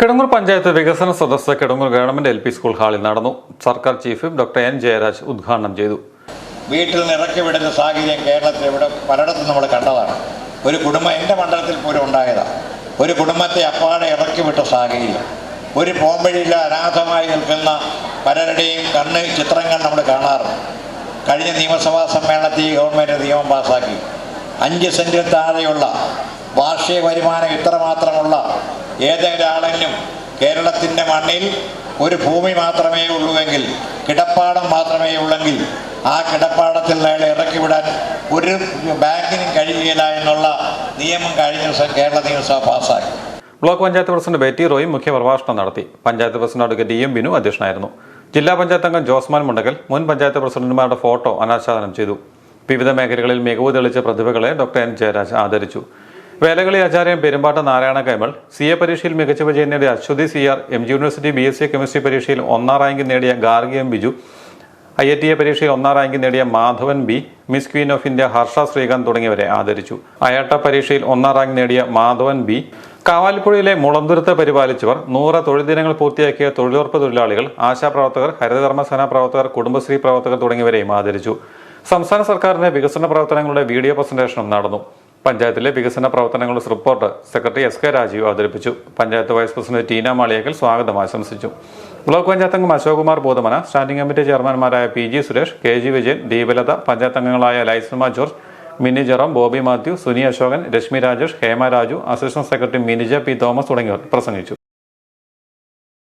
കിടങ്ങൂർ പഞ്ചായത്ത് വികസന സദസ്സ് Kidangoor government L P school ഹാളിൽ നടന്നു. സർക്കാർ ചീഫും ഡോക്ടർ എൻ ജയരാജ് ഉദ്ഘാടനം ചെയ്തു. വീട്ടിൽ നിന്ന് ഇറക്കി വിടുന്ന സാഹചര്യം കേരളത്തിൽ ഇവിടെ പലയിടത്തും നമ്മൾ കണ്ടതാണ്. ഒരു കുടുംബം എന്റെ മണ്ഡലത്തിൽ പോലും ഉണ്ടായതാണ് ഒരു കുടുംബത്തെ അപ്പാടെ ഇറക്കി വിട്ട സാഹചര്യം. ഒരു പോംവഴിയില്ല അനാഥമായി നിൽക്കുന്ന പലരുടെയും കണ്ണ് ചിത്രങ്ങൾ നമ്മൾ കാണാറുണ്ട്. കഴിഞ്ഞ നിയമസഭാ സമ്മേളനത്തിൽ ഗവൺമെന്റ് നിയമം പാസ്സാക്കി അഞ്ച് സെന്റിൽ താഴെയുള്ള വാർഷിക വരുമാനം ഇത്രമാത്രമുള്ള ഏതെങ്കിലും ആളെങ്കിലും കേരളത്തിന്റെ മണ്ണിൽ ഒരു ഭൂമി മാത്രമേ ഉള്ളൂവെങ്കിൽ കിടപ്പാടം മാത്രമേ ഉള്ളെങ്കിൽ ആ കിടപ്പാടത്തിൽ അയാളെ ഇറക്കി വിടാൻ ഒരു ബാങ്കിനും കഴിയുകയില്ല എന്നുള്ള നിയമം കഴിഞ്ഞ ദിവസം കേരള നിയമസഭ പാസ്സാക്കി. ബ്ലോക്ക് പഞ്ചായത്ത് പ്രസിഡന്റ് ബേറ്റി റോയും മുഖ്യ പ്രഭാഷണം നടത്തി. Panchayat president advocate D M Binu അധ്യക്ഷനായിരുന്നു. ജില്ലാ പഞ്ചായത്ത് അംഗം ജോസ്മാൻ മുണ്ടകൽ മുൻ പഞ്ചായത്ത് പ്രസിഡന്റുമാരുടെ ഫോട്ടോ അനാച്ഛാദനം ചെയ്തു. വിവിധ മേഖലകളിൽ മികവ് തെളിച്ച പ്രതിഭകളെ ഡോക്ടർ എൻ ജയരാജ് ആദരിച്ചു. വേലകളി ആചാര്യൻ പെരുമ്പാട്ട നാരായണ കൈമൾ സി എ പരീക്ഷയിൽ മികച്ച വിജയം നേടിയ Aswathi C R M G university B S C chemistry പരീക്ഷയിൽ ഒന്നാം റാങ്ക് നേടിയ Gargi M Biju I I T A പരീക്ഷയിൽ ഒന്നാം റാങ്ക് നേടിയ Madhavan B Miss Queen of India Harsha Sreekanth തുടങ്ങിയവരെ ആദരിച്ചു. അയാട്ട പരീക്ഷയിൽ ഒന്നാം റാങ്ക് നേടിയ മാധവൻ ബി കാവാലിപ്പുഴയിലെ മുളന്തുരത്ത് പരിപാലിച്ചവർ നൂറ് തൊഴിൽ ദിനങ്ങൾ പൂർത്തിയാക്കിയ തൊഴിലുറപ്പ് തൊഴിലാളികൾ ആശാപ്രവർത്തകർ ഹരിതകർമ്മസേന പ്രവർത്തകർ കുടുംബശ്രീ പ്രവർത്തകർ തുടങ്ങിയവരെയും ആദരിച്ചു. സംസ്ഥാന സർക്കാരിന്റെ വികസന പ്രവർത്തനങ്ങളുടെ വീഡിയോ പ്രസന്റേഷനും നടന്നു. പഞ്ചായത്തിലെ വികസന പ്രവർത്തനങ്ങളുടെ report secretary S K Rajeev അവതരിപ്പിച്ചു. പഞ്ചായത്ത് വൈസ് പ്രസിഡന്റ് ടീന മാളിയേക്കൽ സ്വാഗതം ആശംസിച്ചു. ബ്ലോക്ക് പഞ്ചായത്ത് അംഗം Ashok Kumar ബോധമന standing committee ചെയർമാൻമാരായ P G Suresh K G Vijayan Deepalatha panchayat അംഗങ്ങളായ Laisamma George Mini Jerome Bobby Mathew Suni Ashokan Reshmi Rajesh Hema Raju assistant secretary Minija P Thomas തുടങ്ങിയവർ പ്രസംഗിച്ചു.